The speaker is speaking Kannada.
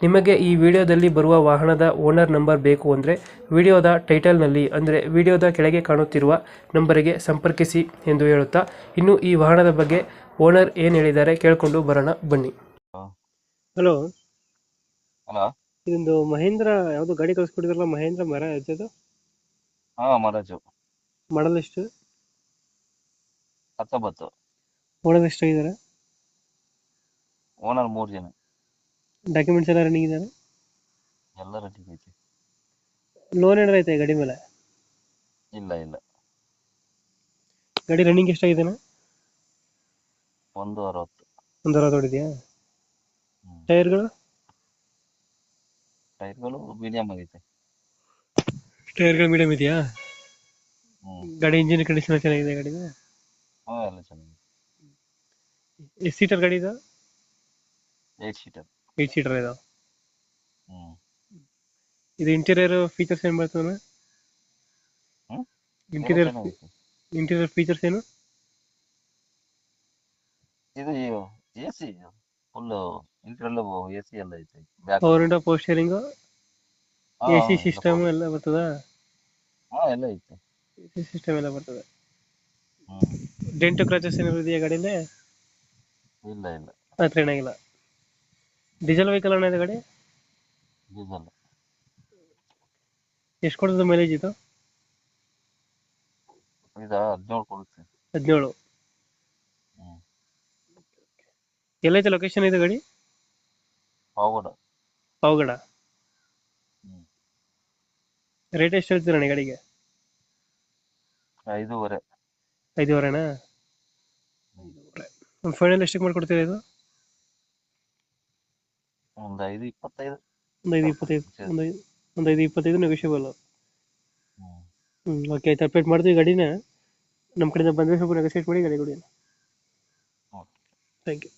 ನಿಮಗೆ ಈ ವಿಡಿಯೋದಲ್ಲಿ ಬರುವ ವಾಹನದ ಓನರ್ ನಂಬರ್ ಬೇಕು ಅಂದರೆ ವಿಡಿಯೋದ ಟೈಟಲ್ನಲ್ಲಿ ಅಂದರೆ ವಿಡಿಯೋದ ಕೆಳಗೆ ಕಾಣುತ್ತಿರುವ ನಂಬರಿಗೆ ಸಂಪರ್ಕಿಸಿ ಎಂದು ಹೇಳುತ್ತಾ ಇನ್ನು ಈ ವಾಹನದ ಬಗ್ಗೆ ಓನರ್ ಏನು ಹೇಳಿದ್ದಾರೆ ಕೇಳಿಕೊಂಡು ಬರೋಣ ಬನ್ನಿ. ಹಲೋ. ಹಲೋ. ಇದೊಂದು ಮಹೇಂದ್ರ ಯಾವುದು ಗಾಡಿ ಕಳಿಸ್ಕೊಟ್ಟಿದ್ರಲ್ಲ ಮಹೇಂದ್ರ ಮರ ಅದು ಹಾ ಮರಾಜು. ಮಾಡಲ್ ಎಷ್ಟು? ಹತ್ತೊಂಬತ್ತು. ಓನರ್ ಎಷ್ಟಾಗಿದ್ದಾರೆ? ಓನರ್ ಮೂರು ಜನ. ಡಾಕ್ಯುಮೆಂಟ್ಸ್ ಎಲ್ಲ ರನ್ನಿಂಗ್ ಇದ್ದಾರೆ ಎಲ್ಲ ರೆಡಿ ಐತಿ. ಲೋನ್ ಏನಾರ ಐತೆ ಗಾಡಿ ಮೇಲೆ? ಇಲ್ಲ ಇಲ್ಲ. ಗಾಡಿ ರನ್ನಿಂಗ್ ಎಷ್ಟಾಗಿದೆನಾ? ಒಂದು ಅರವತ್ತು. ಒಂದು ಅರವತ್ತು ಹೊಡಿದ್ಯಾ? ಹ್ಮ್. ಟೈರ್ಗಳು? ಟೈರ್ಗಳು ಮೀಡಿಯಂ ಆಗೈತೆ. ಟೈರ್ಗಳು ಮೀಡಿಯಂ ಇದೆಯಾ? ಗಾಡಿ ಇಂಜಿನ್ ಕಂಡೀಷನ್ ಚೆನ್ನಾಗಿದೆ ಗಾಡಿದು? ಹಾಂ ಎಲ್ಲ ಚೆನ್ನಾಗಿದೆ. ಎಷ್ಟು ಸೀಟರ್ ಗಾಡಿ ಇದು? ಏಟ್ ಸೀಟರ್ ಏಟ್ ಸೀಟರ್ ಇದು. ಹ್ಮ್. ಇದು ಇಂಟೀರಿಯರ್ ಫೀಚರ್ಸ್ ಏನು ಬರ್ತದೆ? ಇಂಟೀರಿಯರ್ ಇಂಟೀರಿಯರ್ ಫೀಚರ್ಸ್ ಏನು? ಇದು A C full interior A C ಎಲ್ಲ ಐತೆ. Power window post sharing A C system ಎಲ್ಲ ಬರ್ತದ? ಹಾ ಎಲ್ಲ ಐತೆ. ಎಸಿ ಸಿ ಸಿಸ್ಟಮ್ ಎಲ್ಲ ಬರ್ತದ. ಡೆಂಟ್ ಕ್ರಾಚಸ್ ಏನಾದ್ರು ಇದೆಯಾ ಇಲ್ಲ ಇಲ್ಲ. ಹತ್ರ ಏನಾಗಿಲ್ಲ. ಡೀಸೆಲ್ ವೆಹಿಕಲ್ ಅಣ್ಣ ಇದೆ ಗಾಡಿ? ಡೀಸೆಲ್ ಎಷ್ಟು ಕೊಡ್ತದೆ ಮೈಲೇಜ್ ಇದು? ಇದು ಹದಿನೇಳು ಕೊಡುತ್ತೆ. ಹದಿನೇಳು. ಹ್ಮ್. ಎಲ್ಲೈತೆ ಲೊಕೇಶನ್ ಇದೆ ಗಾಡಿ? ಪಾವಗಡ. ಪಾವಗಡ. ಹ್ಮ್. ರೇಟ್ ಎಷ್ಟು ಹೇಳ್ತೀರಣ್ಣ ಗಾಡಿಗೆ? ಐದೂವರೆ. ಐದುವರೆನಾ? ಒಂದು ಫೈನಲ್ ಎಷ್ಟಕ್ಕೆ ಮಾಡಿಕೊಡ್ತೀರಾ ಇದು? ಒಂದು ಐದು ಇಪ್ಪತ್ತೈದು. ಒಂದು ಐದು ಇಪ್ಪತ್ತೈದು ಒಂದು ಐದು ಒಂದು ಐದು ಇಪ್ಪತ್ತೈದು ನೆಗೋಷಿಯಬಲ್ ಹ್ಞೂ ಓಕೆ ಆಯ್ತು ಅಪ್ಡೇಟ್ ಮಾಡ್ತೀವಿ ಗಾಡಿನ. ನಮ್ಮ ಕಡೆಯಿಂದ ಬಂದರೆ ಸ್ವಲ್ಪ ನೆಗೋಷಿಯೇಟ್ ಮಾಡಿ ಗಾಡಿ ಕೊಡಿ. Thank you